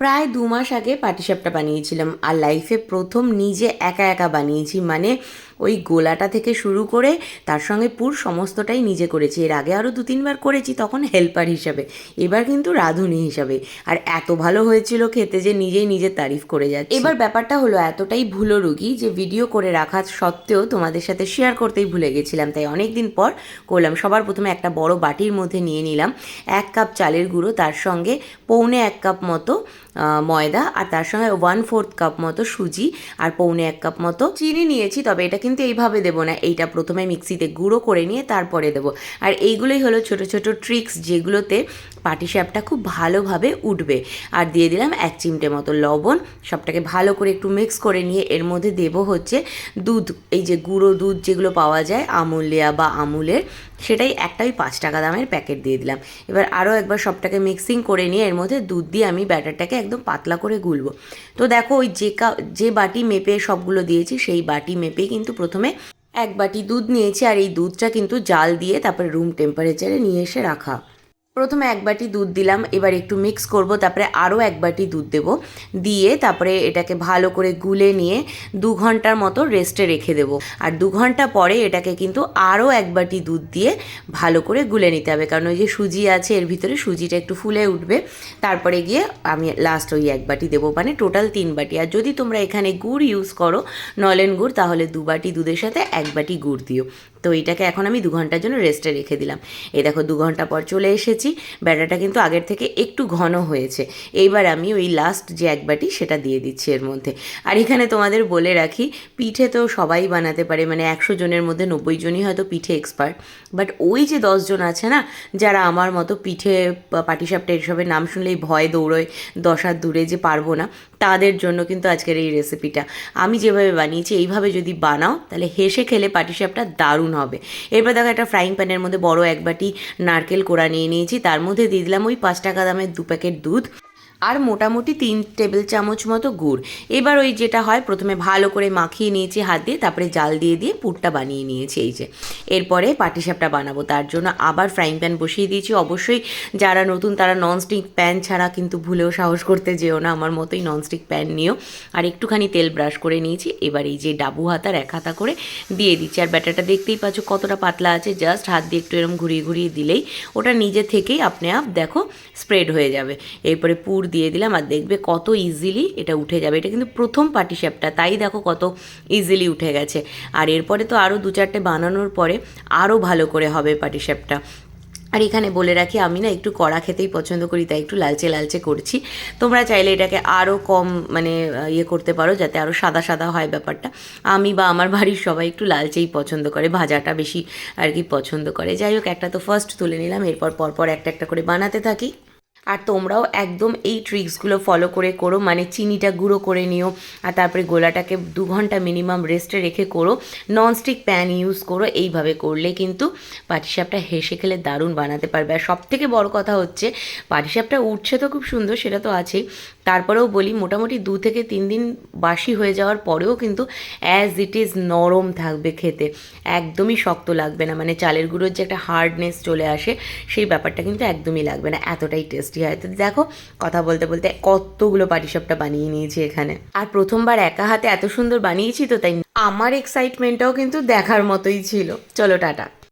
প্রায় দু মাস আগে পাটিসাপটা বানিয়েছিলাম। আর লাইফে প্রথম নিজে একা একা বানিয়েছি মানে ওই গোলাটা থেকে শুরু করে তার সঙ্গে পুর সমস্তটাই নিজে করেছি। এর আগে আরও দু তিনবার করেছি তখন হেল্পার হিসাবে। এবার কিন্তু রাঁধুনি হিসাবে। আর এত ভালো হয়েছিল খেতে যে নিজেই নিজের তারিফ করে যাচ্ছে। এবার ব্যাপারটা হলো এতটাই ভুলো রুগী যে ভিডিও করে রাখা সত্ত্বেও তোমাদের সাথে শেয়ার করতেই ভুলে গেছিলাম। তাই অনেক দিন পর করলাম। সবার প্রথমে একটা বড় বাটির মধ্যে নিয়ে নিলাম। এক কাপ চালের গুঁড়ো, তার সঙ্গে পৌনে এক কাপ মতো ময়দা, আর তার সঙ্গে ওয়ান ফোর্থ কাপ মতো সুজি, আর পৌনে এক কাপ মতো চিনি নিয়েছি। তবে এটা কিন্তু এইভাবে দেবো না। এইটা প্রথমে মিক্সিতে গুঁড়ো করে নিয়ে তারপরে দেবো। আর এইগুলোই হলো ছোট ছোট ট্রিক্স যেগুলোতে পাটিসাপটা খুব ভালোভাবে উঠবে। আর দিয়ে দিলাম এক চিমটে মতো লবণ। সবটাকে ভালো করে একটু মিক্স করে নিয়ে এর মধ্যে দেবো হচ্ছে দুধ। এই যে গুঁড়ো দুধ যেগুলো পাওয়া যায়, আমুলিয়া বা আমুলের, সেটাই একটাই পাঁচ টাকা দামের প্যাকেট দিয়ে দিলাম। এবার আরও একবার সবটাকে মিক্সিং করে নিয়ে এর মধ্যে দুধ দিয়ে আমি ব্যাটারটাকে একদম পাতলা করে গুলবো। তো দেখো ওই যে কা, যে বাটি মেপে সবগুলো দিয়েছি, সেই বাটি মেপে কিন্তু প্রথমে এক বাটি দুধ নিয়েছি। আর এই দুধটা কিন্তু জাল দিয়ে তারপরে রুম টেম্পারেচারে নিয়ে এসে রাখা। প্রথমে এক বাটি দুধ দিলাম, এবার একটু মিক্স করব, তারপরে আরও এক বাটি দুধ দেব। দিয়ে তারপরে এটাকে ভালো করে গুলে নিয়ে দু ঘণ্টার মতো রেস্টে রেখে দেব। আর দু ঘণ্টা পরে এটাকে কিন্তু আরও এক বাটি দুধ দিয়ে ভালো করে গুলে নিতে হবে। কারণ ওই যে সুজি আছে, এর ভিতরে সুজিটা একটু ফুলে উঠবে। তারপরে গিয়ে আমি লাস্ট ওই এক বাটি দেবো মানে টোটাল তিন বাটি। আর যদি তোমরা এখানে গুড় ইউজ করো, নলেন গুড়, তাহলে দু বাটি দুধের সাথে এক বাটি গুড় দিও। তো এইটাকে এখন আমি দু ঘণ্টার জন্য রেস্টে রেখে দিলাম। এই দেখো দু ঘণ্টা পর চলে এসেছি। ব্যাটারটা কিন্তু আগের থেকে একটু ঘন হয়েছে। এইবার আমি ওই লাস্ট যে এক বাটি সেটা দিয়ে দিচ্ছি এর মধ্যে। আর এখানে তোমাদের বলে রাখি, পিঠে তো সবাই বানাতে পারে মানে একশো জনের মধ্যে নব্বই জনই হয়তো পিঠে এক্সপার্ট বাট ওই যে দশজন আছে না, যারা আমার মতো পিঠে পাটিসাপটা এসবের নাম শুনলেই ভয় দৌড়োয়, দশ হাত দূরে যে পারব না, তাদের জন্য কিন্তু আজকের এই রেসিপিটা আমি যেভাবে বানিয়েছি, এইভাবে যদি বানাও, তাহলে হেসে খেলে পাটিসাপটা দারুণ হবে। এরপর দেখো একটা ফ্রাইং প্যানের মধ্যে বড় এক বাটি নারকেল কোড়া নিয়ে নিয়েছি তার মধ্যে দিয়ে দিলাম ওই পাঁচ টাকা দামের দু প্যাকেট দুধ। আর মোটামুটি তিন টেবিল চামচ মতো গুড়। এবার ওই যেটা হয়, প্রথমে ভালো করে মাখিয়ে নিয়েছি হাত দিয়ে, তারপরে জাল দিয়ে দিয়ে পুরটা বানিয়ে নিয়েছি এই যে। এরপরে পাটিসাপটা বানাবো, তার জন্য আবার ফ্রাইং প্যান বসিয়ে দিয়েছি। অবশ্যই যারা নতুন, তারা ননস্টিক প্যান ছাড়া কিন্তু ভুলেও সাহস করতে যেও না, আমার মতোই ননস্টিক প্যান নিও। আর একটুখানি তেল ব্রাশ করে নিয়েছি, এবার এই যে ডাবু হাতার এক হাতা করে দিয়ে দিচ্ছি। আর ব্যাটারটা দেখতেই পাচ্ছ কতটা পাতলা আছে জাস্ট হাত দিয়ে একটু এরকম ঘুরিয়ে ঘুরিয়ে দিলেই ওটা নিজে থেকেই আপনি আপ, দেখো স্প্রেড হয়ে যাবে। এরপরে পুর দিয়ে দিলাম আর দেখবে কত ইজিলি এটা উঠে যাবে। এটা কিন্তু প্রথম পাটিসাপটা তাই দেখো কত ইজিলি উঠে গেছে। আর এরপরে তো আরও দু চারটে বানানোর পরে আরও ভালো করে হবে পাটিসাপটা আর এখানে বলে রাখি, আমি না একটু কড়া খেতেই পছন্দ করি, তাই একটু লালচে লালচে করছি। তোমরা চাইলে এটাকে আরও কম মানে ইয়ে করতে পারো, যাতে আরও সাদা সাদা হয় ব্যাপারটা। আমি বা আমার বাড়ির সবাই একটু লালচেই পছন্দ করে, ভাজাটা বেশি আর কি পছন্দ করে। যাই হোক, একটা তো ফার্স্ট তুলে নিলাম, এরপর পরপর একটা একটা করে বানাতে থাকি। আর তোমরাও একদম এই ট্রিক্সগুলো ফলো করে করো মানে চিনিটা গুঁড়ো করে নিও, আর তারপরে গোলাটাকে দু ঘণ্টা মিনিমাম রেস্টে রেখে করো ননস্টিক প্যান ইউজ করো, এইভাবে করলে কিন্তু পাটিসাপটা হেসে খেলে দারুণ বানাতে পারবে। আর সব থেকে বড় কথা হচ্ছে পাটিসাপটা উঠছে তো খুব সুন্দর, সেটা তো আছেই তারপরেও বলি, মোটামুটি দু থেকে তিন দিন বাসি হয়ে যাওয়ার পরেও কিন্তু অ্যাজ ইট ইজ নরম থাকবে খেতে। একদমই শক্ত লাগবে না। মানে চালের গুঁড়োর যে একটা হার্ডনেস চলে আসে, সেই ব্যাপারটা কিন্তু একদমই লাগবে না। এতটাই টেস্টি হয়। তো দেখো, কথা বলতে বলতে কতগুলো পাটিসাপটা বানিয়ে নিয়েছি এখানে। আর প্রথমবার একা হাতে এত সুন্দর বানিয়েছি তো, তাই আমার এক্সাইটমেন্টটাও কিন্তু দেখার মতোই ছিল। চলো, টাটা।